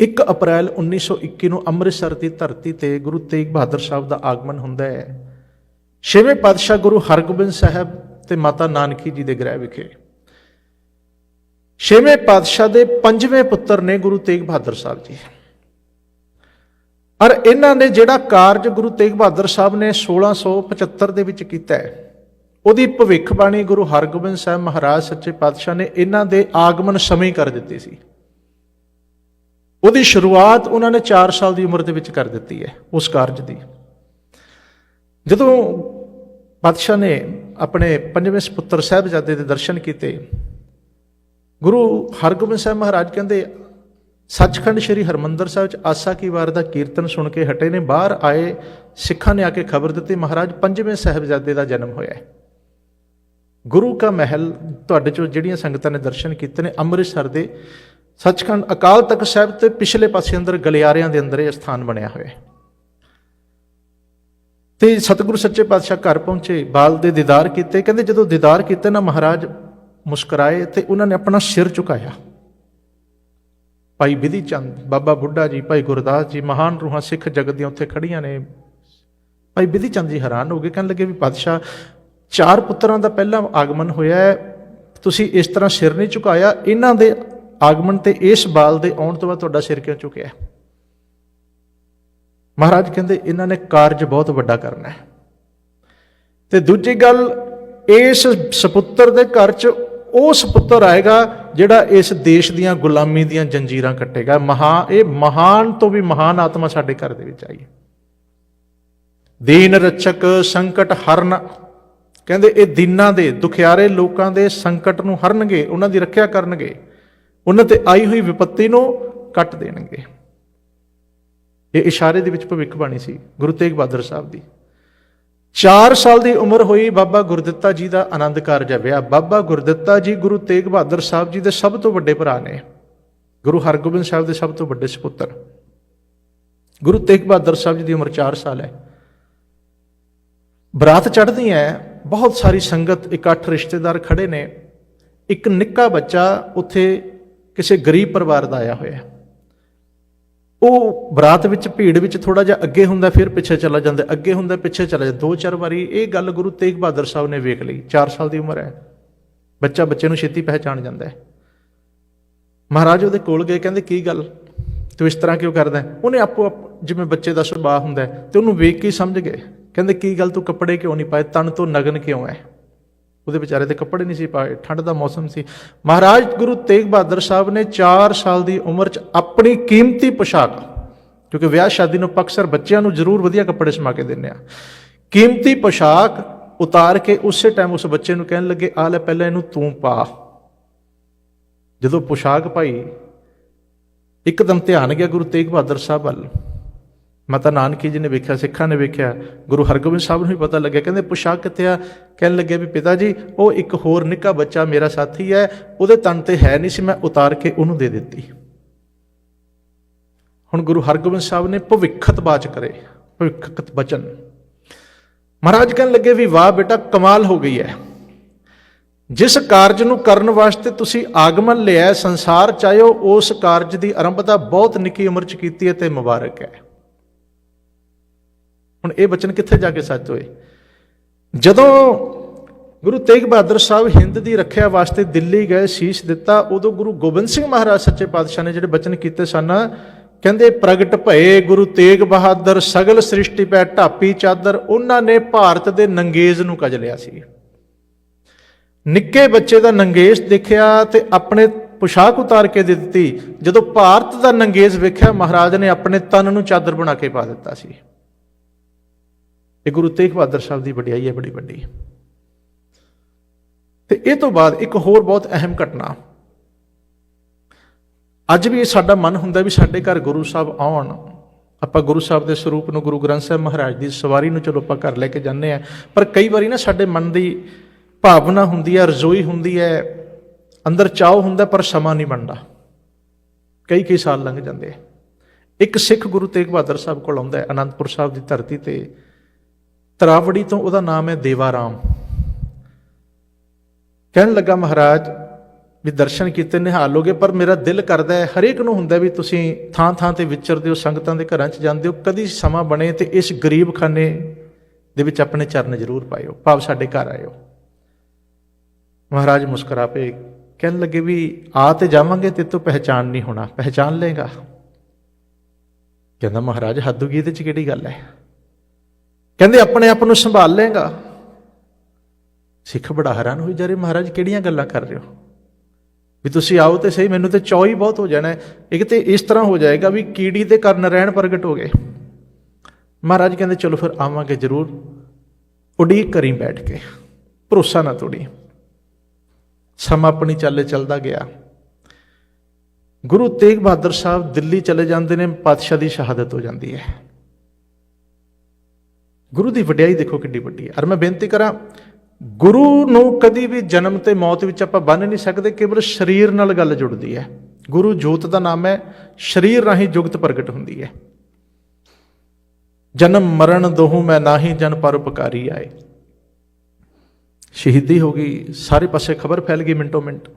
1 ਅਪ੍ਰੈਲ 1921 ਨੂੰ ਅੰਮ੍ਰਿਤਸਰ ਦੀ ਧਰਤੀ ਤੇ ਗੁਰੂ ਤੇਗ ਬਹਾਦਰ ਸਾਹਿਬ ਦਾ ਆਗਮਨ ਹੁੰਦਾ ਹੈ। ਛੇਵੇਂ ਪਾਤਸ਼ਾਹ ਗੁਰੂ ਹਰਗੋਬਿੰਦ ਸਾਹਿਬ ਤੇ ਮਾਤਾ ਨਾਨਕੀ ਜੀ ਦੇ ਗ੍ਰਹਿ ਵਿਖੇ। ਛੇਵੇਂ ਪਾਤਸ਼ਾਹ ਦੇ ਪੰਜਵੇਂ ਪੁੱਤਰ ਨੇ ਗੁਰੂ ਤੇਗ ਬਹਾਦਰ ਸਾਹਿਬ ਜੀ। ਔਰ ਇਹਨਾਂ ਨੇ ਜਿਹੜਾ ਕਾਰਜ ਗੁਰੂ ਤੇਗ ਬਹਾਦਰ ਸਾਹਿਬ ਨੇ 1675 ਦੇ ਵਿੱਚ ਕੀਤਾ ਹੈ, ਉਹਦੀ ਭਵਿੱਖਬਾਣੀ ਗੁਰੂ ਹਰਗੋਬਿੰਦ ਸਾਹਿਬ ਮਹਾਰਾਜ ਸੱਚੇ ਪਾਤਸ਼ਾਹ ਨੇ ਇਹਨਾਂ ਦੇ ਆਗਮਨ ਸਮੇਂ ਕਰ ਦਿੱਤੀ ਸੀ। ਉਹਦੀ ਸ਼ੁਰੂਆਤ ਉਹਨਾਂ ਨੇ 4 ਸਾਲ ਦੀ ਉਮਰ ਦੇ ਵਿੱਚ ਕਰ ਦਿੱਤੀ ਹੈ, ਉਸ ਕਾਰਜ ਦੀ। ਜਦੋਂ ਪਾਤਸ਼ਾਹ ਨੇ ਆਪਣੇ ਪੰਜਵੇਂ ਸੁਪੁੱਤਰ ਸਾਹਿਬਜ਼ਾਦੇ ਦੇ ਦਰਸ਼ਨ ਕੀਤੇ, ਗੁਰੂ ਹਰਗੋਬਿੰਦ ਸਾਹਿਬ ਮਹਾਰਾਜ ਕਹਿੰਦੇ, ਸੱਚਖੰਡ ਸ੍ਰੀ ਹਰਮੰਦਰ ਸਾਹਿਬ ਚ ਆਸਾ ਕੀ ਵਾਰ ਦਾ ਕੀਰਤਨ ਸੁਣ ਕੇ ਹਟੇ ਨੇ, ਬਾਹਰ ਆਏ, ਸਿੱਖਾਂ ਨੇ ਆ ਕੇ ਖਬਰ ਦਿੱਤੀ, ਮਹਾਰਾਜ ਪੰਜਵੇਂ ਸਾਹਿਬਜ਼ਾਦੇ ਦਾ ਜਨਮ ਹੋਇਆ ਹੈ। ਗੁਰੂ ਕਾ ਮਹਿਲ ਤੁਹਾਡੇ ਚੋਂ ਜਿਹੜੀਆਂ ਸੰਗਤਾਂ ਨੇ ਦਰਸ਼ਨ ਕੀਤੇ ਨੇ, ਅੰਮ੍ਰਿਤਸਰ ਦੇ ਸੱਚਖੰਡ ਅਕਾਲ ਤਖਤ ਸਾਹਿਬ ਤੇ ਪਿਛਲੇ ਪਾਸੇ ਅੰਦਰ ਗਲਿਆਰਿਆਂ ਦੇ ਅੰਦਰ ਇਹ ਸਥਾਨ ਬਣਿਆ ਹੋਇਆ ਹੈ। ਤੇ ਸਤਿਗੁਰੂ ਸੱਚੇ ਪਾਤਸ਼ਾਹ ਘਰ ਪਹੁੰਚੇ, ਬਾਲ ਦੇ ਦੀਦਾਰ ਕੀਤੇ। ਕਹਿੰਦੇ ਜਦੋਂ ਦੀਦਾਰ ਕੀਤੇ ਨਾ ਮਹਾਰਾਜ ਮੁਸਕਰਾਏ ਤੇ ਉਹਨਾਂ ਨੇ ਆਪਣਾ ਸਿਰ ਝੁਕਾਇਆ। ਭਾਈ ਵਿਧੀ ਚੰਦ, ਬਾਬਾ ਬੁੱਢਾ ਜੀ, ਭਾਈ ਗੁਰਦਾਸ ਜੀ, ਮਹਾਨ ਰੂਹਾਂ ਸਿੱਖ ਜਗਤ ਦੀਆਂ ਉੱਥੇ ਖੜੀਆਂ ਨੇ। ਭਾਈ ਵਿਧੀ ਚੰਦ ਜੀ ਹੈਰਾਨ ਹੋ ਗਏ, ਕਹਿਣ ਲੱਗੇ ਵੀ ਪਾਤਸ਼ਾਹ, ਚਾਰ ਪੁੱਤਰਾਂ ਦਾ ਪਹਿਲਾ ਆਗਮਨ ਹੋਇਆ ਹੈ। ਤੁਸੀਂ ਇਸ ਤਰ੍ਹਾਂ ਸਿਰ ਨਹੀਂ ਝੁਕਾਇਆ, ਇਹਨਾਂ ਦੇ ਆਗਮਨ ਤੇ ਇਸ ਬਾਲ ਦੇ ਆਉਣ ਤੋਂ ਬਾਅਦ ਤੁਹਾਡਾ ਸਿਰ ਕਿਉਂ ਝੁਕਿਆ ਮਹਾਰਾਜ ਕਹਿੰਦੇ, ਇਹਨਾਂ ਨੇ ਕਾਰਜ ਬਹੁਤ ਵੱਡਾ ਕਰਨਾ ਹੈ। ਤੇ ਦੂਜੀ ਗੱਲ, ਇਸ ਸੁਪੁੱਤਰ ਦੇ ਘਰ 'ਚ ਉਹ ਸੁਪੁੱਤਰ ਆਏਗਾ ਜਿਹੜਾ ਇਸ ਦੇਸ਼ ਦੀਆਂ ਗੁਲਾਮੀ ਦੀਆਂ ਜੰਜੀਰਾਂ ਕੱਟੇਗਾ। ਮਹਾ, ਇਹ ਮਹਾਨ ਤੋਂ ਵੀ ਮਹਾਨ ਆਤਮਾ ਸਾਡੇ ਘਰ ਦੇ ਵਿੱਚ ਆਈ ਹੈ। ਦੀਨ ਰਚਕ ਸੰਕਟ ਹਰਨ। ਕਹਿੰਦੇ, ਇਹ ਦੀਨਾਂ ਦੇ, ਦੁਖਿਆਰੇ ਲੋਕਾਂ ਦੇ ਸੰਕਟ ਨੂੰ ਹਰਨਗੇ, ਉਹਨਾਂ ਦੀ ਰੱਖਿਆ ਕਰਨਗੇ। ਉਹਨਾਂ ਤੇ ਆਈ ਹੋਈ ਵਿਪੱਤੀ ਨੂੰ ਕੱਟ ਦੇਣਗੇ। ਇਹ ਇਸ਼ਾਰੇ ਦੇ ਵਿੱਚ ਭਵਿੱਖਬਾਣੀ ਸੀ ਗੁਰੂ ਤੇਗ ਬਹਾਦਰ ਸਾਹਿਬ ਦੀ। 4 ਸਾਲ ਦੀ ਉਮਰ ਹੋਈ ਬਾਬਾ ਗੁਰਦਿੱਤਾ ਜੀ ਦਾ ਆਨੰਦ ਕਾਰਜ ਵਿਆਹ। ਬਾਬਾ ਗੁਰਦਿੱਤਾ ਜੀ ਗੁਰੂ ਤੇਗ ਬਹਾਦਰ ਸਾਹਿਬ ਜੀ ਦੇ ਸਭ ਤੋਂ ਵੱਡੇ ਭਰਾ ਨੇ। ਗੁਰੂ ਹਰਗੋਬਿੰਦ ਸਾਹਿਬ ਦੇ ਸਭ ਤੋਂ ਵੱਡੇ ਸੁਪੁੱਤਰ। ਗੁਰੂ ਤੇਗ ਬਹਾਦਰ ਸਾਹਿਬ ਜੀ ਦੀ ਉਮਰ 4 ਸਾਲ ਹੈ। ਬਰਾਤ ਚੜ੍ਹਦੀ ਹੈ, ਬਹੁਤ ਸਾਰੀ ਸੰਗਤ ਇਕੱਠ ਰਿਸ਼ਤੇਦਾਰ ਖੜੇ ਨੇ। ਇੱਕ ਨਿੱਕਾ ਬੱਚਾ ਉੱਥੇ ਕਿਸੇ ਗਰੀਬ ਪਰਿਵਾਰ ਦਾ ਆਇਆ ਹੋਇਆ ਉਹ ਬਰਾਤ ਵਿੱਚ ਭੀੜ ਵਿੱਚ ਥੋੜਾ ਜਿਹਾ ਅੱਗੇ ਹੁੰਦਾ ਫਿਰ ਪਿੱਛੇ ਚਲਾ ਜਾਂਦਾ ਅੱਗੇ ਹੁੰਦਾ ਪਿੱਛੇ ਚਲਾ ਜਾਂਦਾ। ਦੋ ਚਾਰ ਵਾਰੀ ਇਹ ਗੱਲ ਗੁਰੂ ਤੇਗ ਬਹਾਦਰ ਸਾਹਿਬ ਨੇ ਵੇਖ ਲਈ। 4 ਸਾਲ ਦੀ ਉਮਰ ਹੈ। ਬੱਚਾ ਬੱਚੇ ਨੂੰ ਛੇਤੀ ਪਹਿਚਾਣ ਜਾਂਦਾ ਹੈ। ਮਹਾਰਾਜ ਉਹਦੇ ਕੋਲ ਗਏ ਕਹਿੰਦੇ ਕੀ ਗੱਲ? ਤੂੰ ਇਸ ਤਰ੍ਹਾਂ ਕਿਉਂ ਕਰਦਾ ਉਹਨੇ ਆਪੋ ਆਪ ਜਿਵੇਂ ਬੱਚੇ ਦਾ ਸੁਭਾਅ ਹੁੰਦਾ ਹੈ, ਤੇ ਉਹਨੂੰ ਵੇਖ ਕੇ ਸਮਝ ਗਏ। ਕਹਿੰਦੇ ਕੀ ਗੱਲ? ਤੂੰ ਕੱਪੜੇ ਕਿਉਂ ਨਹੀਂ ਪਾਏ? ਤਨ ਤੋਂ ਨਗਨ ਕਿਉਂ ਹੈ? ਉਹਦੇ ਵਿਚਾਰੇ ਦੇ ਕੱਪੜੇ ਨਹੀਂ ਸੀ ਪਾਏ, ਠੰਡ ਦਾ ਮੌਸਮ ਸੀ। ਮਹਾਰਾਜ ਗੁਰੂ ਤੇਗ ਬਹਾਦਰ ਸਾਹਿਬ ਨੇ 4 ਸਾਲ ਦੀ ਉਮਰ 'ਚ ਆਪਣੀ ਕੀਮਤੀ ਪੋਸ਼ਾਕ, ਕਿਉਂਕਿ ਵਿਆਹ ਸ਼ਾਦੀ ਨੂੰ ਅਕਸਰ ਬੱਚਿਆਂ ਨੂੰ ਜ਼ਰੂਰ ਵਧੀਆ ਕੱਪੜੇ ਸਮਾ ਕੇ ਦਿੰਦੇ ਆ, ਕੀਮਤੀ ਪੋਸ਼ਾਕ ਉਤਾਰ ਕੇ ਉਸੇ ਟਾਈਮ ਉਸ ਬੱਚੇ ਨੂੰ ਕਹਿਣ ਲੱਗੇ, ਆ ਲੈ ਪਹਿਲਾਂ ਇਹਨੂੰ ਤੂੰ ਪਾ। ਜਦੋਂ ਪੋਸ਼ਾਕ ਪਾਈ, ਇੱਕਦਮ ਧਿਆਨ ਗਿਆ ਗੁਰੂ ਤੇਗ ਬਹਾਦਰ ਸਾਹਿਬ ਵੱਲ। ਮਾਤਾ ਨਾਨਕੀ ਜੀ ਨੇ ਵੇਖਿਆ, ਸਿੱਖਾਂ ਨੇ ਵੇਖਿਆ, ਗੁਰੂ ਹਰਗੋਬਿੰਦ ਸਾਹਿਬ ਨੂੰ ਵੀ ਪਤਾ ਲੱਗਿਆ, ਕਹਿੰਦੇ ਪੋਸ਼ਾਕ ਕਿੱਥੇ ਆ? ਕਹਿਣ ਲੱਗੇ ਵੀ ਪਿਤਾ ਜੀ, ਉਹ ਇੱਕ ਹੋਰ ਨਿੱਕਾ ਬੱਚਾ ਮੇਰਾ ਸਾਥੀ ਹੈ, ਉਹਦੇ ਤਨ ਤੇ ਹੈ ਨਹੀਂ ਸੀ, ਮੈਂ ਉਤਾਰ ਕੇ ਉਹਨੂੰ ਦੇ ਦਿੱਤੀ। ਹੁਣ ਗੁਰੂ ਹਰਗੋਬਿੰਦ ਸਾਹਿਬ ਨੇ ਭਵਿੱਖਤ ਬਾਚ ਕਰੇ, ਭਵਿੱਖਤ ਬਚਨ। ਮਹਾਰਾਜ ਕਹਿਣ ਲੱਗੇ ਵੀ, ਵਾਹ ਬੇਟਾ, ਕਮਾਲ ਹੋ ਗਈ ਹੈ। ਜਿਸ ਕਾਰਜ ਨੂੰ ਕਰਨ ਵਾਸਤੇ ਤੁਸੀਂ ਆਗਮਨ ਲਿਆ ਸੰਸਾਰ ਚਾਹਿਓ ਉਸ ਕਾਰਜ ਦੀ ਆਰੰਭਤਾ ਬਹੁਤ ਨਿੱਕੀ ਉਮਰ ਚ ਕੀਤੀ ਹੈ ਤੇ ਮੁਬਾਰਕ ਹੈ। ਹੁਣ ਇਹ ਬਚਨ ਕਿੱਥੇ ਜਾ ਕੇ ਸੱਚ ਹੋਏ? ਜਦੋਂ ਗੁਰੂ ਤੇਗ ਬਹਾਦਰ ਸਾਹਿਬ ਹਿੰਦ ਦੀ ਰੱਖਿਆ ਵਾਸਤੇ ਦਿੱਲੀ ਗਏ, ਸੀਸ ਦਿੱਤਾ, ਉਦੋਂ ਗੁਰੂ ਗੋਬਿੰਦ ਸਿੰਘ ਮਹਾਰਾਜ ਸੱਚੇ ਪਾਤਸ਼ਾਹ ਨੇ ਜਿਹੜੇ ਬਚਨ ਕੀਤੇ ਸਨ, ਕਹਿੰਦੇ, ਪ੍ਰਗਟ ਭਏ ਗੁਰੂ ਤੇਗ ਬਹਾਦਰ, ਸਗਲ ਸ੍ਰਿਸ਼ਟੀ ਪੈ ਢਾਪੀ ਚਾਦਰ, ਉਹਨਾਂ ਨੇ ਭਾਰਤ ਦੇ ਨੰਗੇਜ਼ ਨੂੰ ਕਜ ਲਿਆ ਸੀ। ਨਿੱਕੇ ਬੱਚੇ ਦਾ ਨੰਗੇਜ਼ ਦੇਖਿਆ ਤੇ ਆਪਣੇ ਪੁਸ਼ਾਕ ਉਤਾਰ ਕੇ ਦੇ ਦਿੱਤੀ। ਜਦੋਂ ਭਾਰਤ ਦਾ ਨੰਗੇਜ਼ ਵੇਖਿਆ, ਮਹਾਰਾਜ ਨੇ ਆਪਣੇ ਤਨ ਨੂੰ ਚਾਦਰ ਬਣਾ ਕੇ ਪਾ ਦਿੱਤਾ ਸੀ। ਇਹ ਗੁਰੂ ਤੇਗ ਬਹਾਦਰ ਸਾਹਿਬ ਦੀ ਵਡਿਆਈ ਹੈ, ਬੜੀ ਵੱਡੀ। ਤੇ ਇਹ ਤੋਂ ਬਾਅਦ ਇੱਕ ਹੋਰ ਬਹੁਤ ਅਹਿਮ ਘਟਨਾ। ਅੱਜ ਵੀ ਇਹ ਸਾਡਾ ਮਨ ਹੁੰਦਾ ਵੀ ਸਾਡੇ ਘਰ ਗੁਰੂ ਸਾਹਿਬ ਆਉਣ। ਆਪਾਂ ਗੁਰੂ ਸਾਹਿਬ ਦੇ ਸਰੂਪ ਨੂੰ ਗੁਰੂ ਗ੍ਰੰਥ ਸਾਹਿਬ ਮਹਾਰਾਜ ਦੀ ਸਵਾਰੀ ਨੂੰ ਚਲੋ ਆਪਾਂ ਘਰ ਲੈ ਕੇ ਜਾਂਦੇ ਆ ਪਰ ਕਈ ਵਾਰੀ ਨਾ ਸਾਡੇ ਮਨ ਦੀ ਭਾਵਨਾ ਹੁੰਦੀ ਹੈ, ਰਜ਼ੋਈ ਹੁੰਦੀ ਹੈ, ਅੰਦਰ ਚਾਹ ਹੁੰਦਾ, ਪਰ ਸਮਾਂ ਨਹੀਂ ਬਣਦਾ। ਕਈ ਕਈ ਸਾਲ ਲੰਘ ਜਾਂਦੇ ਇੱਕ ਸਿੱਖ ਗੁਰੂ ਤੇਗ ਬਹਾਦਰ ਸਾਹਿਬ ਕੋਲ ਆਉਂਦਾ ਅਨੰਦਪੁਰ ਸਾਹਿਬ ਦੀ ਧਰਤੀ ਤੇ। ਤਰਾਵੜੀ ਤੋਂ ਉਹਦਾ ਨਾਮ ਹੈ ਦੇਵਾਰਾਮ। ਕਹਿਣ ਲੱਗਾ ਮਹਾਰਾਜ ਵੀ ਦਰਸ਼ਨ ਕੀਤੇ ਨਿਹਾਲ ਲੋਗੇ, ਪਰ ਮੇਰਾ ਦਿਲ ਕਰਦਾ ਹੈ, ਹਰੇਕ ਨੂੰ ਹੁੰਦਾ ਵੀ ਤੁਸੀਂ ਥਾਂ ਥਾਂ ਤੇ ਵਿਚਰਦੇ ਹੋ, ਸੰਗਤਾਂ ਦੇ ਘਰਾਂ 'ਚ ਜਾਂਦੇ ਹੋ, ਕਦੀ ਸਮਾਂ ਬਣੇ ਤੇ ਇਸ ਗਰੀਬ ਖਾਨੇ ਦੇ ਵਿੱਚ ਆਪਣੇ ਚਰਨ ਜ਼ਰੂਰ ਪਾਇਓ, ਭਾਵ ਸਾਡੇ ਘਰ ਆਇਓ। ਮਹਾਰਾਜ ਮੁਸਕਰਾ ਪਏ ਕਹਿਣ ਲੱਗੇ ਵੀ, ਆ ਤੇ ਜਾਵਾਂਗੇ, ਤੇ ਤੂੰ ਪਹਿਚਾਨ ਨਹੀਂ ਹੋਣਾ ਪਹਿਚਾਨ ਲੇਗਾ ਕਹਿੰਦਾ, ਮਹਾਰਾਜ ਹੱਦੂਗੀ ਇਹਦੇ ਚ ਕਿਹੜੀ ਗੱਲ ਹੈ? ਕਹਿੰਦੇ, ਆਪਣੇ ਆਪ ਨੂੰ ਸੰਭਾਲ ਲੇਗਾ ਸਿੱਖ ਬੜਾ ਹੈਰਾਨ ਹੋਈ ਜਾ ਰਹੇ ਮਹਾਰਾਜ, ਕਿਹੜੀਆਂ ਗੱਲਾਂ ਕਰ ਰਹੇ ਹੋ? ਵੀ ਤੁਸੀਂ ਆਓ ਤੇ ਸਹੀ, ਮੈਨੂੰ ਤੇ ਚੌ ਹੀ ਬਹੁਤ ਹੋ ਜਾਣਾ ਇੱਕ ਤੇ ਇਸ ਤਰ੍ਹਾਂ ਹੋ ਜਾਏਗਾ ਵੀ ਕੀੜੀ ਦੇ ਕਰਨ ਰਹਿਣ ਪ੍ਰਗਟ ਹੋ ਗਏ। ਮਹਾਰਾਜ ਕਹਿੰਦੇ, ਚਲੋ ਫਿਰ ਆਵਾਂਗੇ ਜ਼ਰੂਰ। ਉਡੀਕ ਕਰੀ ਬੈਠ ਕੇ। ਭਰੋਸਾ ਨਾ ਤੋੜੀ ਸਮਾਂ ਆਪਣੀ ਚਾਲੇ ਚੱਲਦਾ ਗਿਆ। ਗੁਰੂ ਤੇਗ ਬਹਾਦਰ ਸਾਹਿਬ ਦਿੱਲੀ ਚਲੇ ਜਾਂਦੇ ਨੇ, ਪਾਤਸ਼ਾਹ ਦੀ ਸ਼ਹਾਦਤ ਹੋ ਜਾਂਦੀ ਹੈ। ਗੁਰੂ ਦੀ ਵਡਿਆਈ ਦੇਖੋ ਕਿੰਨੀ ਵੱਡੀ ਹੈ। ਔਰ ਮੈਂ ਬੇਨਤੀ ਕਰਾਂ, ਗੁਰੂ ਨੂੰ ਕਦੀ ਵੀ ਜਨਮ ਤੇ ਮੌਤ ਵਿੱਚ ਆਪਾਂ ਬੰਨ ਨਹੀਂ ਸਕਦੇ, ਕੇਵਲ ਸਰੀਰ ਨਾਲ ਗੱਲ ਜੁੜਦੀ ਹੈ। ਗੁਰੂ ਜੋਤ ਦਾ ਨਾਮ ਹੈ, ਸਰੀਰ ਰਾਹੀਂ ਜੁਗਤ ਪ੍ਰਗਟ ਹੁੰਦੀ ਹੈ। ਜਨਮ ਮਰਨ ਦੋਹੂ ਮੈਂ ਨਾਹੀ, ਜਨ ਪਰਉਪਕਾਰੀ ਆਏ। ਸ਼ਹੀਦੀ ਹੋ ਗਈ, ਸਾਰੇ ਪਾਸੇ ਖਬਰ ਫੈਲ ਗਈ ਮਿੰਟੋ ਮਿੰਟ।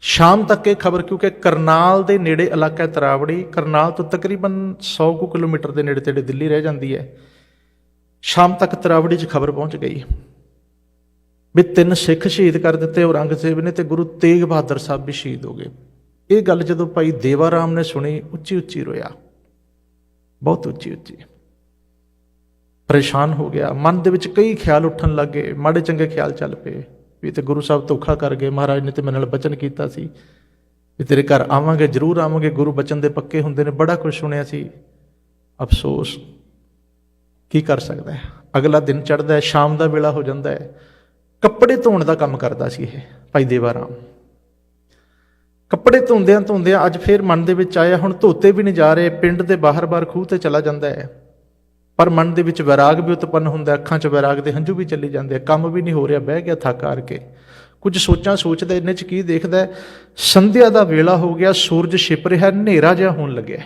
ਸ਼ਾਮ ਤੱਕ ਇਹ ਖਬਰ ਕਿਉਂਕਿ ਕਰਨਾਲ ਦੇ ਨੇੜੇ ਇਲਾਕਾ ਤਰਾਵੜੀ, ਕਰਨਾਲ ਤੋਂ ਤਕਰੀਬਨ 100 ਕੁ ਕਿਲੋਮੀਟਰ ਦੇ ਨੇੜੇ ਤੇੜੇ ਦਿੱਲੀ ਰਹਿ ਜਾਂਦੀ ਹੈ। ਸ਼ਾਮ ਤੱਕ ਤਰਾਵੜੀ 'ਚ ਖਬਰ ਪਹੁੰਚ ਗਈ। ਵੀ ਤਿੰਨ ਸਿੱਖ ਸ਼ਹੀਦ ਕਰ ਦਿੱਤੇ, ਔਰੰਗਜ਼ੇਬ ਨੇ ਤੇ ਗੁਰੂ ਤੇਗ ਬਹਾਦਰ ਸਾਹਿਬ ਵੀ ਸ਼ਹੀਦ ਹੋ ਗਏ। ਇਹ ਗੱਲ ਜਦੋਂ ਭਾਈ ਦੇਵਾ ਰਾਮ ਨੇ ਸੁਣੀ ਉੱਚੀ ਉੱਚੀ ਰੋਇਆ। ਬਹੁਤ ਉੱਚੀ ਉੱਚੀ ਪਰੇਸ਼ਾਨ ਹੋ ਗਿਆ। ਮਨ ਦੇ ਵਿੱਚ ਕਈ ਖਿਆਲ ਉੱਠਣ ਲੱਗੇ ਮਾੜੇ ਚੰਗੇ ਖਿਆਲ ਚੱਲ ਪਏ। ਵੀ ਤੇ ਗੁਰੂ ਸਾਹਿਬ ਧੋਖਾ ਕਰ ਗਏ। ਮਹਾਰਾਜ ਨੇ ਤੇ ਮੇਰੇ ਨਾਲ ਬਚਨ ਕੀਤਾ ਸੀ। ਵੀ ਤੇਰੇ ਘਰ ਆਵਾਂਗੇ, ਜ਼ਰੂਰ ਆਵਾਂਗੇ। ਗੁਰੂ ਬਚਨ ਦੇ ਪੱਕੇ ਹੁੰਦੇ ਨੇ। ਬੜਾ ਕੁਝ ਸੁਣਿਆ ਸੀ। ਅਫਸੋਸ। ਕੀ ਕਰ ਸਕਦਾ ਹੈ? ਅਗਲਾ ਦਿਨ ਚੜ੍ਹਦਾ ਹੈ, ਸ਼ਾਮ ਦਾ ਵੇਲਾ ਹੋ ਜਾਂਦਾ ਹੈ। ਕੱਪੜੇ ਧੋਣ ਦਾ ਕੰਮ ਕਰਦਾ ਸੀ ਇਹ, ਭਾਈ ਦੇਵਾ ਰਾਮ। ਕੱਪੜੇ ਧੋਂਦਿਆਂ ਧੋਂਦਿਆਂ ਅੱਜ ਫੇਰ ਮਨ ਦੇ ਵਿੱਚ ਆਇਆ, ਹੁਣ ਧੋਤੇ ਵੀ ਨਹੀਂ ਜਾ ਰਹੇ, ਪਿੰਡ ਦੇ ਬਾਹਰ-ਬਾਹਰ ਖੂਹ ਤੇ ਚਲਾ ਜਾਂਦਾ ਹੈ। ਪਰ ਮਨ ਦੇ ਵਿੱਚ ਵਿਰਾਗ ਵੀ ਉਤਪੰਨ ਹੁੰਦਾ ਅੱਖਾਂ 'ਚ ਵਿਰਾਗ ਦੇ ਹੰਝੂ ਵੀ ਚੱਲੇ ਜਾਂਦੇ ਆ, ਕੰਮ ਵੀ ਨਹੀਂ ਹੋ ਰਿਹਾ, ਬਹਿ ਗਿਆ ਥੱਕ ਹਾਰ ਕੇ। ਕੁਝ ਸੋਚਾਂ ਸੋਚਦਾ ਇਹਨੇ 'ਚ ਕੀ ਦੇਖਦਾ ਸੰਧਿਆ ਦਾ ਵੇਲਾ ਹੋ ਗਿਆ, ਸੂਰਜ ਛਿਪ ਰਿਹਾ, ਹਨੇਰਾ ਜਿਹਾ ਹੋਣ ਲੱਗਿਆ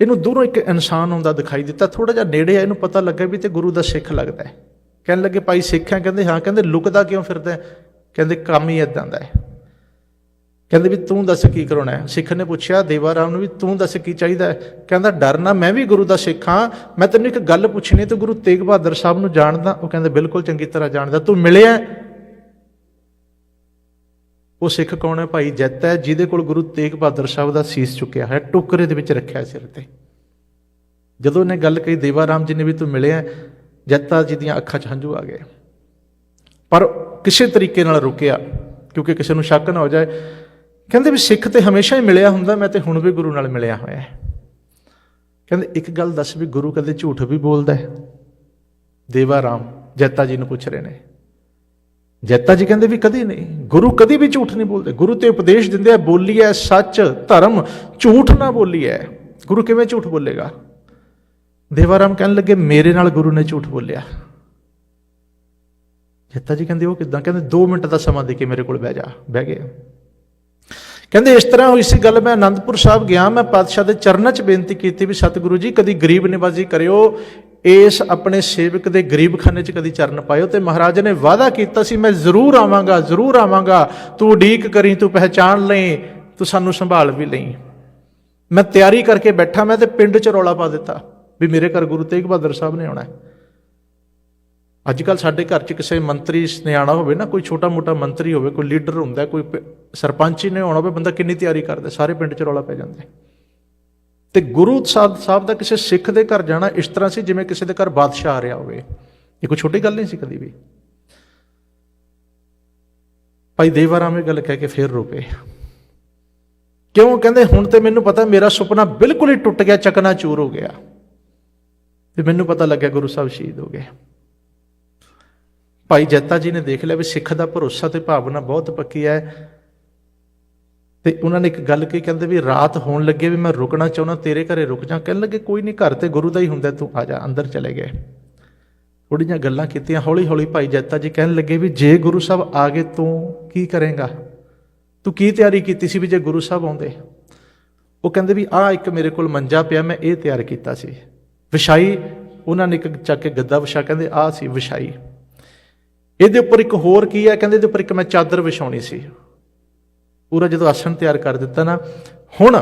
ਇਹਨੂੰ ਦੂਰੋਂ ਇੱਕ ਇਨਸਾਨ ਆਉਂਦਾ ਦਿਖਾਈ ਦਿੱਤਾ ਥੋੜਾ ਜਿਹਾ ਨੇੜੇ ਆ, ਇਹਨੂੰ ਪਤਾ ਲੱਗਾ ਵੀ ਤੇ ਗੁਰੂ ਦਾ ਸਿੱਖ ਲੱਗਦਾ ਹੈ। ਕਹਿਣ ਲੱਗੇ, ਭਾਈ ਸਿੱਖ ਹੈ ਕਹਿੰਦੇ, ਹਾਂ। ਕਹਿੰਦੇ, ਲੁਕਦਾ ਕਿਉਂ ਫਿਰਦਾ ਕਹਿੰਦੇ, ਕੰਮ ਹੀ ਇਦਾਂ ਦਾ ਹੈ। ਕਹਿੰਦੇ ਵੀ, ਤੂੰ ਦੱਸ ਕੀ ਕਰਾਉਣਾ ਹੈ? ਸਿੱਖ ਨੇ ਪੁੱਛਿਆ, ਦੇਵਾ ਰਾਮ ਨੂੰ ਵੀ ਤੂੰ ਦੱਸ ਕੀ ਚਾਹੀਦਾ ਹੈ? ਕਹਿੰਦਾ ਡਰਨਾ ਮੈਂ ਵੀ ਗੁਰੂ ਦਾ ਸਿੱਖ ਹਾਂ। ਮੈਂ ਤੈਨੂੰ ਇੱਕ ਗੱਲ ਪੁੱਛਣੀ ਤੇ ਗੁਰੂ ਤੇਗ ਬਹਾਦਰ ਸਾਹਿਬ ਨੂੰ ਜਾਣਦਾ। ਉਹ ਕਹਿੰਦੇ, ਬਿਲਕੁਲ ਚੰਗੀ ਤਰ੍ਹਾਂ ਜਾਣਦਾ। ਤੂੰ ਮਿਲਿਆ ਉਹ ਸਿੱਖ ਕੌਣ ਹੈ? ਭਾਈ ਜੈਤਾ ਹੈ ਜਿਹਦੇ ਕੋਲ ਗੁਰੂ ਤੇਗ ਬਹਾਦਰ ਸਾਹਿਬ ਦਾ ਸੀਸ ਚੁੱਕਿਆ ਹੈ ਟੋਕਰੇ ਦੇ ਵਿੱਚ ਰੱਖਿਆ ਸਿਰ ਤੇ। ਜਦੋਂ ਉਹਨੇ ਗੱਲ ਕਹੀ ਦੇਵਾ ਰਾਮ ਜੀ ਨੇ ਵੀ ਤੂੰ ਮਿਲਿਆ ਹੈ, ਜੈਤਾ ਜੀ ਦੀਆਂ ਅੱਖਾਂ 'ਚ ਹੰਝੂ ਆ ਗਏ। ਪਰ ਕਿਸੇ ਤਰੀਕੇ ਨਾਲ ਰੁਕਿਆ ਕਿਉਂਕਿ ਕਿਸੇ ਨੂੰ ਸ਼ੱਕ ਨਾ ਹੋ ਜਾਏ। ਕਹਿੰਦੇ ਵੀ ਸਿੱਖ ਤੇ ਹਮੇਸ਼ਾ ਹੀ ਮਿਲਿਆ ਹੁੰਦਾ ਮੈਂ ਤੇ ਹੁਣ ਵੀ ਗੁਰੂ ਨਾਲ ਮਿਲਿਆ ਹੋਇਆ ਹੈ। ਕਹਿੰਦੇ ਇੱਕ ਗੱਲ ਦੱਸ ਵੀ ਗੁਰੂ ਕਦੇ ਝੂਠ ਵੀ ਬੋਲਦਾ ਹੈ? ਦੇਵਾ ਰਾਮ ਜੈਤਾ ਜੀ ਨੂੰ ਪੁੱਛ ਰਹੇ ਨੇ। ਜੈਤਾ ਜੀ ਕਹਿੰਦੇ ਵੀ ਕਦੇ ਨਹੀਂ, ਗੁਰੂ ਕਦੀ ਵੀ ਝੂਠ ਨਹੀਂ ਬੋਲਦੇ। ਗੁਰੂ ਤੇ ਉਪਦੇਸ਼ ਦਿੰਦੇ ਆ, ਬੋਲੀ ਹੈ ਸੱਚ, ਧਰਮ, ਝੂਠ ਨਾ ਬੋਲੀ ਹੈ ਗੁਰੂ ਕਿਵੇਂ ਝੂਠ ਬੋਲੇਗਾ? ਦੇਵਾ ਰਾਮ ਕਹਿਣ ਲੱਗੇ, ਮੇਰੇ ਨਾਲ ਗੁਰੂ ਨੇ ਝੂਠ ਬੋਲਿਆ। ਜੈਤਾ ਜੀ ਕਹਿੰਦੇ, ਉਹ ਕਿਦਾਂ? ਕਹਿੰਦੇ 2 ਮਿੰਟ ਦਾ ਸਮਾਂ ਦੇ ਕੇ ਮੇਰੇ ਕੋਲ ਬਹਿ ਜਾ, ਬਹਿ ਗਏ। ਕਹਿੰਦੇ, ਇਸ ਤਰ੍ਹਾਂ ਹੋਈ ਸੀ ਗੱਲ, ਮੈਂ ਆਨੰਦਪੁਰ ਸਾਹਿਬ ਗਿਆ, ਮੈਂ ਪਾਤਸ਼ਾਹ ਦੇ ਚਰਨਾਂ 'ਚ ਬੇਨਤੀ ਕੀਤੀ ਵੀ ਸਤਿਗੁਰੂ ਜੀ, ਕਦੀ ਗਰੀਬ ਨਿਵਾਜ਼ੀ ਕਰਿਓ ਇਸ ਆਪਣੇ ਸੇਵਕ ਦੇ ਗਰੀਬਖਾਨੇ 'ਚ ਕਦੀ ਚਰਨ ਪਾਇਓ ਤੇ ਮਹਾਰਾਜ ਨੇ ਵਾਅਦਾ ਕੀਤਾ ਸੀ, ਮੈਂ ਜ਼ਰੂਰ ਆਵਾਂਗਾ ਜ਼ਰੂਰ ਆਵਾਂਗਾ। ਤੂੰ ਉਡੀਕ ਕਰੀ, ਤੂੰ ਪਹਿਚਾਨ ਲਈ, ਤੂੰ ਸਾਨੂੰ ਸੰਭਾਲ ਵੀ ਲਈ। ਮੈਂ ਤਿਆਰੀ ਕਰਕੇ ਬੈਠਾ, ਮੈਂ ਤੇ ਪਿੰਡ 'ਚ ਰੌਲਾ ਪਾ ਦਿੱਤਾ ਵੀ ਮੇਰੇ ਘਰ ਗੁਰੂ ਤੇਗ ਬਹਾਦਰ ਸਾਹਿਬ ਨੇ ਆਉਣਾ ਅੱਜ ਕੱਲ ਸਾਡੇ ਘਰ 'ਚ ਕਿਸੇ ਮੰਤਰੀ ਨਿਆਣਾ ਹੋਵੇ ਨਾ, ਕੋਈ ਛੋਟਾ ਮੋਟਾ ਮੰਤਰੀ ਹੋਵੇ, ਕੋਈ ਲੀਡਰ ਹੁੰਦਾ, ਕੋਈ ਪ- ਸਰਪੰਚ ਹੀ ਨੇ ਆਉਣਾ ਹੋਵੇ, ਬੰਦਾ ਕਿੰਨੀ ਤਿਆਰੀ ਕਰਦਾ, ਸਾਰੇ ਪਿੰਡ 'ਚ ਰੌਲਾ ਪੈ ਜਾਂਦਾ ਤੇ ਗੁਰੂ ਸਾਹਿਬ ਸਾਹਿਬ ਦਾ ਕਿਸੇ ਸਿੱਖ ਦੇ ਘਰ ਜਾਣਾ ਇਸ ਤਰ੍ਹਾਂ ਸੀ ਜਿਵੇਂ ਕਿਸੇ ਦੇ ਘਰ ਬਾਦਸ਼ਾਹ ਆ ਰਿਹਾ ਹੋਵੇ। ਇਹ ਕੋਈ ਛੋਟੀ ਗੱਲ ਨਹੀਂ ਸੀ ਕਦੀ ਵੀ। ਭਾਈ ਦੇਵਾਰਾਮ ਇਹ ਗੱਲ ਕਹਿ ਕੇ ਫੇਰ ਰੋ ਕਿਉਂ? ਕਹਿੰਦੇ, ਹੁਣ ਤੇ ਮੈਨੂੰ ਪਤਾ ਮੇਰਾ ਸੁਪਨਾ ਬਿਲਕੁਲ ਹੀ ਟੁੱਟ ਗਿਆ, ਚਕਨਾ ਚੂਰ ਹੋ ਗਿਆ। ਤੇ ਮੈਨੂੰ ਪਤਾ ਲੱਗਿਆ ਗੁਰੂ ਸਾਹਿਬ ਸ਼ਹੀਦ ਹੋ ਗਏ। ਭਾਈ ਜੱਤਾ ਜੀ ਨੇ ਦੇਖ ਲਿਆ ਵੀ ਸਿੱਖ ਦਾ ਭਰੋਸਾ ਤੇ ਭਾਵਨਾ ਬਹੁਤ ਪੱਕੀ ਹੈ। ਤੇ ਉਹਨਾਂ ਨੇ ਇੱਕ ਗੱਲ ਕਹੀ, ਕਹਿੰਦੇ ਵੀ ਰਾਤ ਹੋਣ ਲੱਗੇ ਵੀ ਮੈਂ ਰੁਕਣਾ ਚਾਹੁੰਦਾ, ਤੇਰੇ ਘਰੇ ਰੁਕ ਜਾ। ਕਹਿਣ ਲੱਗੇ, ਕੋਈ ਨਹੀਂ, ਘਰ ਤੇ ਗੁਰੂ ਦਾ ਹੀ ਹੁੰਦਾ, ਤੂੰ ਆ ਜਾ, ਅੰਦਰ ਚਲੇ ਗਏ। ਥੋੜ੍ਹੀਆਂ ਗੱਲਾਂ ਕੀਤੀਆਂ ਹੌਲੀ ਹੌਲੀ ਭਾਈ ਜੈਤਾ ਜੀ ਕਹਿਣ ਲੱਗੇ ਵੀ ਜੇ ਗੁਰੂ ਸਾਹਿਬ ਆ ਗਏ, ਤੂੰ ਕੀ ਕਰੇਗਾ? ਤੂੰ ਕੀ ਤਿਆਰੀ ਕੀਤੀ ਸੀ ਵੀ ਜੇ ਗੁਰੂ ਸਾਹਿਬ ਆਉਂਦੇ? ਉਹ ਕਹਿੰਦੇ ਵੀ ਆਹ ਇੱਕ ਮੇਰੇ ਕੋਲ ਮੰਜਾ ਪਿਆ, ਮੈਂ ਇਹ ਤਿਆਰ ਕੀਤਾ ਸੀ। ਵਿਛਾਈ, ਉਹਨਾਂ ਨੇ ਇੱਕ ਚੱਕ ਕੇ ਗੱਦਾ ਵਿਛਾ, ਕਹਿੰਦੇ ਆਹ ਸੀ ਵਿਛਾਈ। ਇਹਦੇ ਉੱਪਰ ਇੱਕ ਹੋਰ ਕੀ ਹੈ? ਕਹਿੰਦੇ ਇਹਦੇ ਉੱਪਰ ਇੱਕ ਮੈਂ ਚਾਦਰ ਵਿਛਾਉਣੀ ਸੀ। ਪੂਰਾ ਜਦੋਂ ਆਸਣ ਤਿਆਰ ਕਰ ਦਿੱਤਾ ਨਾ, ਹੁਣ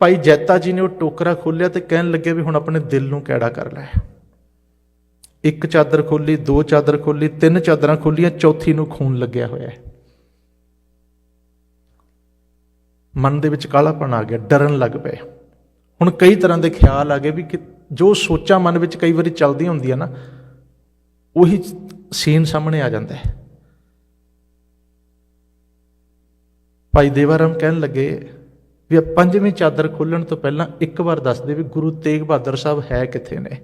ਭਾਈ ਜੈਤਾ ਜੀ ਨੇ ਉਹ ਟੋਕਰਾ ਖੋਲ੍ਹਿਆ ਤੇ ਕਹਿਣ ਲੱਗੇ ਵੀ ਹੁਣ ਆਪਣੇ ਦਿਲ ਨੂੰ ਕੈੜਾ ਕਰ ਲੈ। ਇੱਕ ਚਾਦਰ ਖੋਲੀ ਦੋ ਚਾਦਰ ਖੋਲੀ ਤਿੰਨ ਚਾਦਰਾਂ ਖੋਲੀਆਂ ਚੌਥੀ ਨੂੰ ਖੂਨ ਲੱਗਿਆ ਹੋਇਆ ਹੈ। ਮਨ ਦੇ ਵਿੱਚ ਕਾਲਾਪਣ ਆ ਗਿਆ, ਡਰਨ ਲੱਗ ਪਏ ਹੁਣ ਕਈ ਤਰ੍ਹਾਂ ਦੇ ਖਿਆਲ ਆ ਗਏ ਵੀ ਜੋ ਸੋਚਾਂ ਮਨ ਵਿੱਚ ਕਈ ਵਾਰੀ ਚੱਲਦੀਆਂ ਹੁੰਦੀਆਂ ਨਾ, ਉਹੀ ਸੀਨ ਸਾਹਮਣੇ ਆ ਜਾਂਦਾ ਹੈ। ਭਾਈ ਦੇਵਾਰਾਮ ਕਹਿਣ ਲੱਗੇ ਵੀ ਇਹ ਪੰਜਵੀਂ ਚਾਦਰ ਖੋਲਣ ਤੋਂ ਪਹਿਲਾਂ ਇੱਕ ਵਾਰ ਦੱਸ ਦੇ ਵੀ ਗੁਰੂ ਤੇਗ ਬਹਾਦਰ ਸਾਹਿਬ ਹੈ ਕਿੱਥੇ ਨੇ?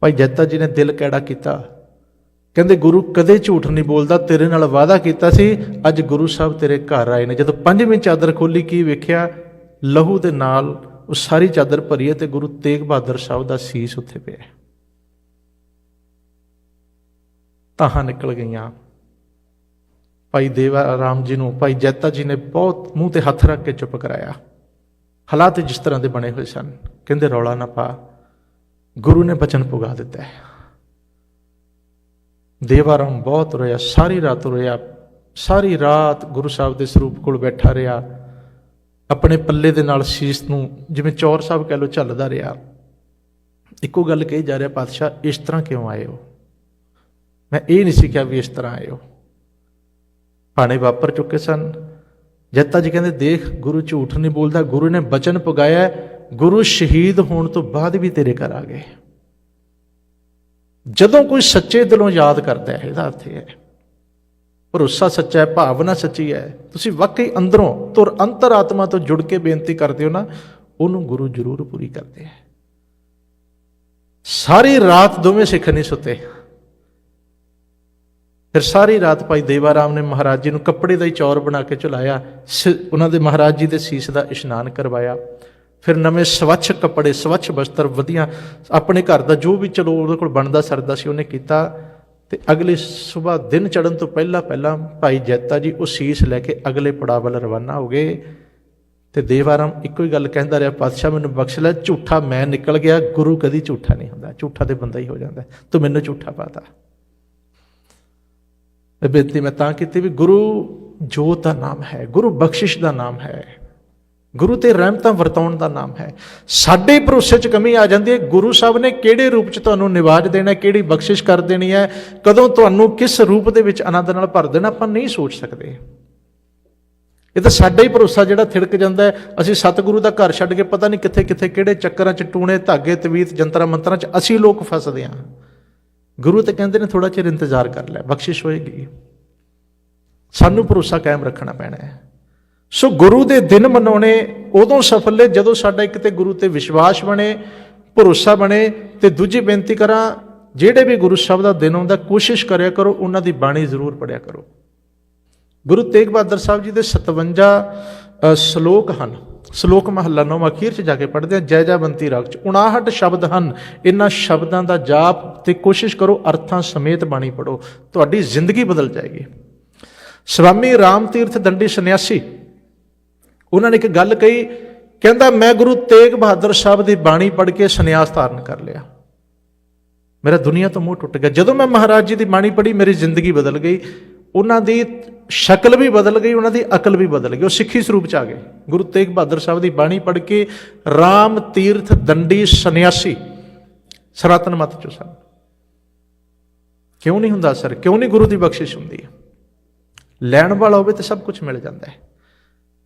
ਭਾਈ ਜੱਤਾ ਜੀ ਨੇ ਦਿਲ ਕਿਹੜਾ ਕੀਤਾ। ਕਹਿੰਦੇ, ਗੁਰੂ ਕਦੇ ਝੂਠ ਨਹੀਂ ਬੋਲਦਾ, ਤੇਰੇ ਨਾਲ ਵਾਅਦਾ ਕੀਤਾ ਸੀ, ਅੱਜ ਗੁਰੂ ਸਾਹਿਬ ਤੇਰੇ ਘਰ ਆਏ ਨੇ। ਜਦੋਂ ਪੰਜਵੀਂ ਚਾਦਰ ਖੋਲੀ ਕੀ ਵੇਖਿਆ? ਲਹੂ ਦੇ ਨਾਲ ਉਹ ਸਾਰੀ ਚਾਦਰ ਭਰੀ ਹੈ ਤੇ ਗੁਰੂ ਤੇਗ ਬਹਾਦਰ ਸਾਹਿਬ ਦਾ ਸੀਸ ਉੱਥੇ ਪਿਆ। ਹੈ। ਤਾਹਾਂ ਨਿਕਲ ਗਈਆਂ। ਭਾਈ ਦੇਵਾ ਰਾਮ ਜੀ ਨੂੰ, ਭਾਈ ਜੈਤਾ ਜੀ ਨੇ ਬਹੁਤ ਮੂੰਹ ਤੇ ਹੱਥ ਰੱਖ ਕੇ ਚੁੱਪ ਕਰਾਇਆ। ਹਾਲਾਤ ਜਿਸ ਤਰ੍ਹਾਂ ਦੇ ਬਣੇ ਹੋਏ ਸਨ, ਕਹਿੰਦੇ ਰੌਲਾ ਨਾ ਪਾ, ਗੁਰੂ ਨੇ ਬਚਨ ਪੁਗਾ ਦਿੱਤਾ ਹੈ। ਦੇਵਾਰਾਮ ਬਹੁਤ ਰੋਇਆ, ਸਾਰੀ ਰਾਤ ਰੋਇਆ, ਸਾਰੀ ਰਾਤ ਗੁਰੂ ਸਾਹਿਬ ਦੇ ਸਰੂਪ ਕੋਲ ਬੈਠਾ ਰਿਹਾ, ਆਪਣੇ ਪੱਲੇ ਦੇ ਨਾਲ ਸੀਸ ਨੂੰ ਜਿਵੇਂ ਚੌਰ ਸਾਹਿਬ ਕਹਿ ਲੋ ਝੱਲਦਾ ਰਿਹਾ। ਇੱਕੋ ਗੱਲ ਕਹੀ ਜਾ ਰਿਹਾ, ਪਾਤਸ਼ਾਹ, ਇਸ ਤਰ੍ਹਾਂ ਕਿਉਂ ਆਏ ਹੋ? ਮੈਂ ਇਹ ਨਹੀਂ ਸੀ ਕਿਹਾ ਵੀ ਇਸ ਤਰ੍ਹਾਂ ਆਏ ਹੋ। ਭਾਣੇ ਵਾਪਰ ਚੁੱਕੇ ਸਨ। ਜੱਤਾ ਜੀ ਕਹਿੰਦੇ ਦੇਖ, ਗੁਰੂ ਝੂਠ ਨਹੀਂ ਬੋਲਦਾ, ਗੁਰੂ ਨੇ ਬਚਨ ਪੁਗਾਇਆ, ਗੁਰੂ ਸ਼ਹੀਦ ਹੋਣ ਤੋਂ ਬਾਅਦ ਵੀ ਤੇਰੇ ਘਰ ਆ ਗਏ। ਜਦੋਂ ਕੋਈ ਸੱਚੇ ਦਿਲੋਂ ਯਾਦ ਕਰਦਾ ਹੈ, ਇਹਦਾ ਅਰਥ ਇਹ ਹੈ। ਭਰੋਸਾ ਸੱਚਾ ਹੈ, ਭਾਵਨਾ ਸੱਚੀ ਹੈ। ਤੁਸੀਂ ਵਾਕਈ ਅੰਦਰੋਂ ਤੁਰ ਅੰਤਰਾਤਮਾ ਤੋਂ ਜੁੜ ਕੇ ਬੇਨਤੀ ਕਰਦੇ ਹੋ ਨਾ, ਉਹਨੂੰ ਗੁਰੂ ਜ਼ਰੂਰ ਪੂਰੀ ਕਰਦੇ ਹੈ। ਸਾਰੀ ਰਾਤ ਦੋਵੇਂ ਸਿੱਖ ਨਹੀਂ ਸੁੱਤੇ। ਫਿਰ ਸਾਰੀ ਰਾਤ ਭਾਈ ਦੇਵਾ ਰਾਮ ਨੇ ਮਹਾਰਾਜ ਜੀ ਨੂੰ ਕੱਪੜੇ ਦਾ ਹੀ ਚੌਰ ਬਣਾ ਕੇ ਝੁਲਾਇਆ ਸ- ਉਹਨਾਂ ਦੇ ਮਹਾਰਾਜ ਜੀ ਦੇ ਸੀਸ ਦਾ ਇਸ਼ਨਾਨ ਕਰਵਾਇਆ। ਫਿਰ ਨਵੇਂ ਸਵੱਛ ਕੱਪੜੇ, ਸਵੱਛ ਵਸਤਰ ਵਧੀਆ, ਆਪਣੇ ਘਰ ਦਾ ਜੋ ਵੀ ਚਲੋ ਉਹਦੇ ਕੋਲ ਬਣਦਾ, ਸਰਦਾ ਸੀ ਉਹਨੇ ਕੀਤਾ। ਤੇ ਅਗਲੇ ਸਵੇਰ ਦਿਨ ਚੜਨ ਤੋਂ ਪਹਿਲਾਂ ਪਹਿਲਾਂ ਭਾਈ ਜੈਤਾ ਜੀ ਉਹ ਸੀਸ ਲੈ ਕੇ ਅਗਲੇ ਪੜਾਅ ਵੱਲ ਰਵਾਨਾ ਹੋ ਗਏ। ਤੇ ਦੇਵਾਰਾਮ ਇੱਕੋ ਹੀ ਗੱਲ ਕਹਿੰਦਾ ਰਿਹਾ, ਪਾਤਸ਼ਾਹ, ਮੈਨੂੰ ਬਖਸ਼ ਲੈ, ਝੂਠਾ ਮੈਂ ਨਿਕਲ ਗਿਆ, ਗੁਰੂ ਕਦੀ ਝੂਠਾ ਨਹੀਂ ਹੁੰਦਾ, ਝੂਠਾ ਤੇ ਬੰਦਾ ਹੀ ਹੋ ਜਾਂਦਾ ਤੂੰ ਮੈਨੂੰ ਝੂਠਾ ਪਾਤਾ। ਇਹ ਬੇਨਤੀ ਮੈਂ ਤਾਂ ਕੀਤੀ ਵੀ ਗੁਰੂ ਜੋਤ ਦਾ ਨਾਮ ਹੈ, ਗੁਰੂ ਬਖਸ਼ਿਸ਼ ਦਾ ਨਾਮ ਹੈ, ਗੁਰੂ ਤੇ ਰਹਿਮਤਾਂ ਵਰਤਾਉਣ ਦਾ ਨਾਮ ਹੈ। ਸਾਡੇ ਭਰੋਸੇ 'ਚ ਕਮੀ ਆ ਜਾਂਦੀ ਹੈ, ਗੁਰੂ ਸਾਹਿਬ ਨੇ ਕਿਹੜੇ ਰੂਪ 'ਚ ਤੁਹਾਨੂੰ ਨਿਵਾਜ ਦੇਣਾ, ਕਿਹੜੀ ਬਖਸ਼ਿਸ਼ ਕਰ ਦੇਣੀ ਹੈ, ਕਦੋਂ ਤੁਹਾਨੂੰ ਕਿਸ ਰੂਪ ਦੇ ਵਿੱਚ ਆਨੰਦ ਨਾਲ ਭਰ ਦੇਣਾ, ਆਪਾਂ ਨਹੀਂ ਸੋਚ ਸਕਦੇ। ਇਹ ਤਾਂ ਸਾਡਾ ਹੀ ਭਰੋਸਾ ਜਿਹੜਾ ਥਿੜਕ ਜਾਂਦਾ ਹੈ, ਅਸੀਂ ਸਤਿਗੁਰੂ ਦਾ ਘਰ ਛੱਡ ਕੇ ਪਤਾ ਨਹੀਂ ਕਿੱਥੇ ਕਿੱਥੇ ਕਿਹੜੇ ਚੱਕਰਾਂ 'ਚ ਟੂਣੇ, ਧਾਗੇ, ਤਵੀਤ ਜੰਤਰਾਂ ਮੰਤਰਾਂ 'ਚ ਅਸੀਂ ਲੋਕ ਫਸਦੇ ਹਾਂ। ਗੁਰੂ ਤਾਂ ਕਹਿੰਦੇ ਨੇ ਥੋੜਾ ਚਿਰ ਇੰਤਜ਼ਾਰ ਕਰ ਲੈ, ਬਖਸ਼ਿਸ਼ ਹੋਏਗੀ। ਸਾਨੂੰ ਭਰੋਸਾ ਕਾਇਮ ਰੱਖਣਾ ਪੈਣਾ ਹੈ। ਸੋ ਗੁਰੂ ਦੇ ਦਿਨ ਮਨਾਉਣੇ, ਉਦੋਂ ਸਫਲ ਹੈ ਜਦੋਂ ਸਾਡਾ ਇੱਕ ਤੇ ਗੁਰੂ ਤੇ ਵਿਸ਼ਵਾਸ ਬਣੇ, ਭਰੋਸਾ ਬਣੇ, ਤੇ ਦੂਜੀ ਬੇਨਤੀ ਕਰਾਂ, ਜਿਹੜੇ ਵੀ ਗੁਰੂ ਸਾਹਿਬ ਦਾ ਦਿਨ ਆਉਂਦਾ, ਕੋਸ਼ਿਸ਼ ਕਰਿਆ ਕਰੋ, ਉਹਨਾਂ ਦੀ ਬਾਣੀ ਜ਼ਰੂਰ ਪੜਿਆ ਕਰੋ। ਗੁਰੂ ਤੇਗ ਬਹਾਦਰ ਸਾਹਿਬ ਜੀ ਦੇ 57 ਸ਼ਲੋਕ ਹਨ। ਸ਼ਲੋਕ ਮਹੱਲਾ ਨੌਂ ਅਖੀਰ ਚ ਜਾ ਕੇ ਪੜ੍ਹਦੇ ਆ ਜੈ ਜੈਵੰਤੀ ਰਾਗ ਚ। 59 ਸ਼ਬਦ ਹਨ। ਇਹਨਾਂ ਸ਼ਬਦਾਂ ਦਾ ਜਾਪ ਤੇ ਕੋਸ਼ਿਸ਼ ਕਰੋ, ਅਰਥਾਂ ਸਮੇਤ ਬਾਣੀ ਪੜੋ ਤੁਹਾਡੀ ਜ਼ਿੰਦਗੀ ਬਦਲ ਜਾਏਗੀ। ਸਵਾਮੀ ਰਾਮ ਤੀਰਥ ਦੰਡੀ ਸੰਨਿਆਸੀ, ਉਹਨਾਂ ਨੇ ਇੱਕ ਗੱਲ ਕਹੀ, ਕਹਿੰਦਾ, ਮੈਂ ਗੁਰੂ ਤੇਗ ਬਹਾਦਰ ਸਾਹਿਬ ਦੀ ਬਾਣੀ ਪੜ੍ਹ ਕੇ ਸੰਨਿਆਸ ਧਾਰਨ ਕਰ ਲਿਆ। ਮੇਰਾ ਦੁਨੀਆ ਤੋਂ ਮੋਹ ਟੁੱਟ ਗਿਆ। ਜਦੋਂ ਮੈਂ ਮਹਾਰਾਜ ਜੀ ਦੀ ਬਾਣੀ ਪੜ੍ਹੀ, ਮੇਰੀ ਜ਼ਿੰਦਗੀ ਬਦਲ ਗਈ। ਉਹਨਾਂ ਦੀ ਸ਼ਕਲ ਵੀ ਬਦਲ ਗਈ, ਉਹਨਾਂ ਦੀ ਅਕਲ ਵੀ ਬਦਲ ਗਈ। ਉਹ ਸਿੱਖੀ ਸਰੂਪ ਚ ਆ ਗਏ। ਗੁਰੂ ਤੇਗ ਬਹਾਦਰ ਸਾਹਿਬ ਦੀ ਬਾਣੀ ਪੜ੍ਹ ਕੇ ਰਾਮ ਤੀਰਥ ਦੰਡੀ ਸੰਨਿਆਸੀ ਸਨਾਤਨ ਮਤ ਚੋਂ ਸਨ। ਕਿਉਂ ਨਹੀਂ ਹੁੰਦਾ ਸਰ? ਕਿਉਂ ਨਹੀਂ ਗੁਰੂ ਦੀ ਬਖਸ਼ਿਸ਼ ਹੁੰਦੀ ਹੈ? ਲੈਣ ਵਾਲਾ ਹੋਵੇ ਤੇ ਸਭ ਕੁਝ ਮਿਲ ਜਾਂਦਾ ਹੈ।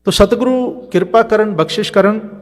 ਤੋ ਸਤਿਗੁਰੂ ਕਿਰਪਾ ਕਰਨ, ਬਖਸ਼ਿਸ਼ ਕਰਨ